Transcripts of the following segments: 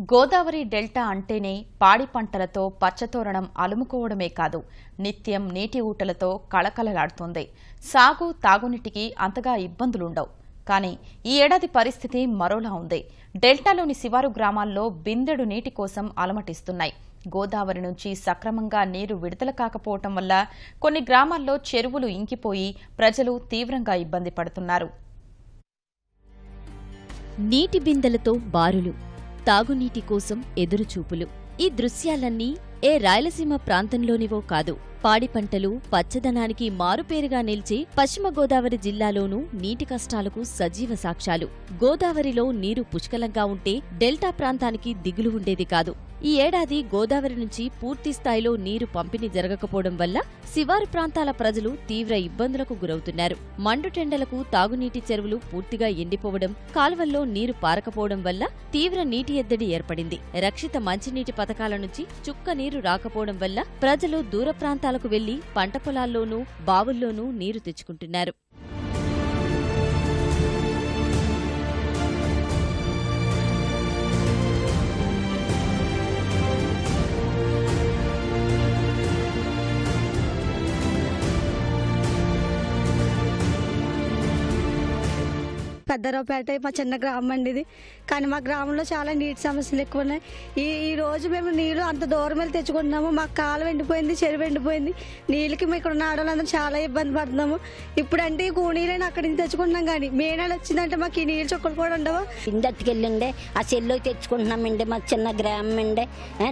Godavari delta అంటేనే పాడి పంటలతో పచ్చతోరణం అలుముకోవడమే కాదు నిత్యం నీటి ఊటలతో కళకళలాడుతోంది. సాగు తాగునీటికి అంతగా ఇబ్బందులుండవు. కానీ ఈ ఏడాది పరిస్థితి మరోలా ఉంది. డెల్టాలోని శివారు గ్రామాల్లో బిందెడు నీటి కోసం అలమటిస్తున్నాయి. గోదావరి నుంచి సక్రమంగా నీరు విడుదల కాకపోవటం వల్ల కొన్ని గ్రామాల్లో చెరువులు ఇంకిపోయి ప్రజలు తీవ్రంగా ఇబ్బంది పడుతున్నారు. నీటి బిందెలతో బారులు. తాగునీటి కోసం ఎదురుచూపులు. ఈ దృశ్యాలన్నీ ఏ రాయలసీమ ప్రాంతంలోనివో కాదు. పాడి పంటలు పచ్చదనానికి మారుపేరుగా నిలిచి పశ్చిమ గోదావరి జిల్లాలోనూ నీటి కష్టాలకు సజీవ సాక్ష్యాలు. గోదావరిలో నీరు పుష్కలంగా ఉంటే డెల్టా ప్రాంతానికి దిగులు ఉండేది కాదు. ఈ ఏడాది గోదావరి నుంచి పూర్తి స్థాయిలో నీరు పంపిణీ జరగకపోవడం వల్ల శివారు ప్రాంతాల ప్రజలు తీవ్ర ఇబ్బందులకు గురవుతున్నారు. మండుటెండలకు తాగునీటి చెరువులు పూర్తిగా ఎండిపోవడం కాల్వల్లో నీరు పారకపోవడం వల్ల తీవ్ర నీటి ఎద్దడి ఏర్పడింది. రక్షిత మంచినీటి పథకాల నుంచి చుక్క నీరు రాకపోవడం వల్ల ప్రజలు దూర ప్రాంతాలకు వెళ్ళి పంట పొలాల్లోనూ బావుల్లోనూ నీరు తెచ్చుకుంటున్నారు. పెద్దరావుపేట మా చిన్న గ్రామం అండి ఇది. కానీ మా గ్రామంలో చాలా నీటి సమస్యలు ఎక్కువ ఉన్నాయి ఈ ఈ రోజు మేము నీళ్ళు అంత దూరం వెళ్ళి తెచ్చుకుంటున్నాము. మా కాలు ఎండిపోయింది చెరువు ఎండిపోయింది నీళ్ళకి మేము ఇక్కడ ఉన్న ఆడవాళ్ళందరూ చాలా ఇబ్బంది పడుతున్నాము. ఇప్పుడంటే ఈ కూనీళ్ళని అక్కడి నుంచి తెచ్చుకుంటున్నాం కానీ మే నెల వచ్చిందంటే మాకు ఈ నీళ్ళు చుక్కలు కూడా ఉండవు? ఇందట్టుకెళ్ళండి ఆ చెల్లు తెచ్చుకుంటున్నామండి మా చిన్న గ్రామం అండి.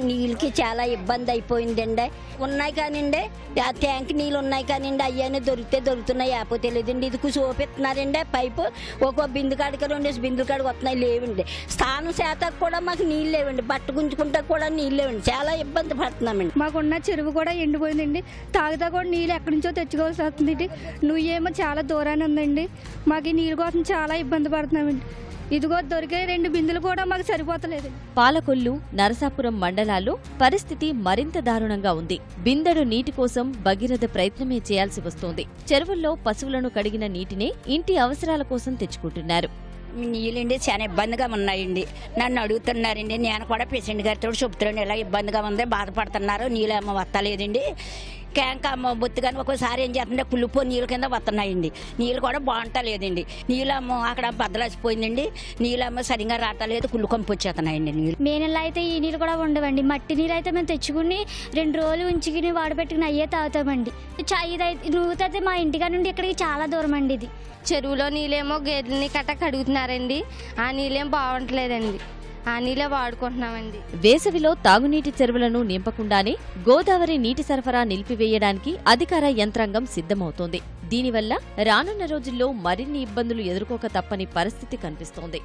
నీళ్ళకి చాలా ఇబ్బంది అయిపోయిందండి. ఉన్నాయి కానివ్వండి ఆ ట్యాంక్ నీళ్ళు ఉన్నాయి కానివ్వండి అయ్యానే దొరికితే దొరుకుతున్నాయి ఆపో తెలియదండి. ఇది చూపిస్తున్నారండి పైపు ఒక ఒక్కో బిందు కాడికి రెండు బిందు కాడికి వస్తున్నాయి లేవండి. స్నానం శాతకు కూడా మాకు నీళ్ళు లేవండి. బట్ట గుంజుకుంటా కూడా నీళ్ళు లేవండి. చాలా ఇబ్బంది పడుతున్నామండి. మాకున్న చెరువు కూడా ఎండిపోయిందండి. తాగుతా కూడా నీళ్ళు ఎక్కడి నుంచో తెచ్చుకోవాల్సి వస్తుంది నువ్వేమో చాలా దూరాన్ని ఉందండి. మాకు ఈ నీళ్ళ కోసం చాలా ఇబ్బంది పడుతున్నామండి. ఇదిగో దొరికే రెండు బిందులు కూడా మాకు సరిపోతలేదు. పాలకొల్లు నరసాపురం మండలాల్లో పరిస్థితి మరింత దారుణంగా ఉంది. బిందెడు నీటి కోసం భగీరథ ప్రయత్నమే చేయాల్సి వస్తోంది. చెరువుల్లో పశువులను కడిగిన నీటినే ఇంటి అవసరాల కోసం తెచ్చుకుంటున్నారు. నీళ్ళండి చాలా ఇబ్బందిగా ఉన్నాయండి. నన్ను అడుగుతున్నారండి. నేను కూడా పేషెంట్ గారితో చెప్తున్నాను. ఇలా ఇబ్బందిగా ఉంది బాధపడుతున్నారు. నీళ్ళు ఏమో వస్తలేదండి. క్యాంక్ అమ్మ బొత్తుగాని ఒక్కోసారి ఏం చేస్తుంటే కుళ్ళిపో నీళ్ళ కింద వస్తున్నాయండి. నీళ్ళు కూడా బాగుంటలేదండి. నీళ్ళమ్మ అక్కడ బద్దలసిపోయిందండి నీళ్ళమ్మ సరిగా రావట్లేదు కుళ్ళు కొంపు వచ్చేస్తున్నాయండి నీళ్ళు. మే నెల అయితే ఈ నీళ్ళు కూడా ఉండవండి. మట్టి నీళ్ళు అయితే మేము తెచ్చుకుని రెండు రోజులు ఉంచుకుని వాడబెట్టుకుని అయ్యే తాగుతామండి. ఇదైతే నూతైతే మా ఇంటికా నుండి ఇక్కడికి చాలా దూరం అండి ఇది. చెరువులో నీళ్ళేమో గేదెల్ని కట్ట కడుగుతున్నారండి. ఆ నీళ్ళేం బాగుంటలేదండి. నీళ్ళే వాడుకుంటున్నామండి. వేసవిలో తాగునీటి చెరువులను నింపకుండానే గోదావరి నీటి సరఫరా నిలిపివేయడానికి అధికార యంత్రాంగం సిద్ధమవుతోంది. దీనివల్ల రానున్న రోజుల్లో మరిన్ని ఇబ్బందులు ఎదుర్కోక తప్పని పరిస్థితి కనిపిస్తోంది.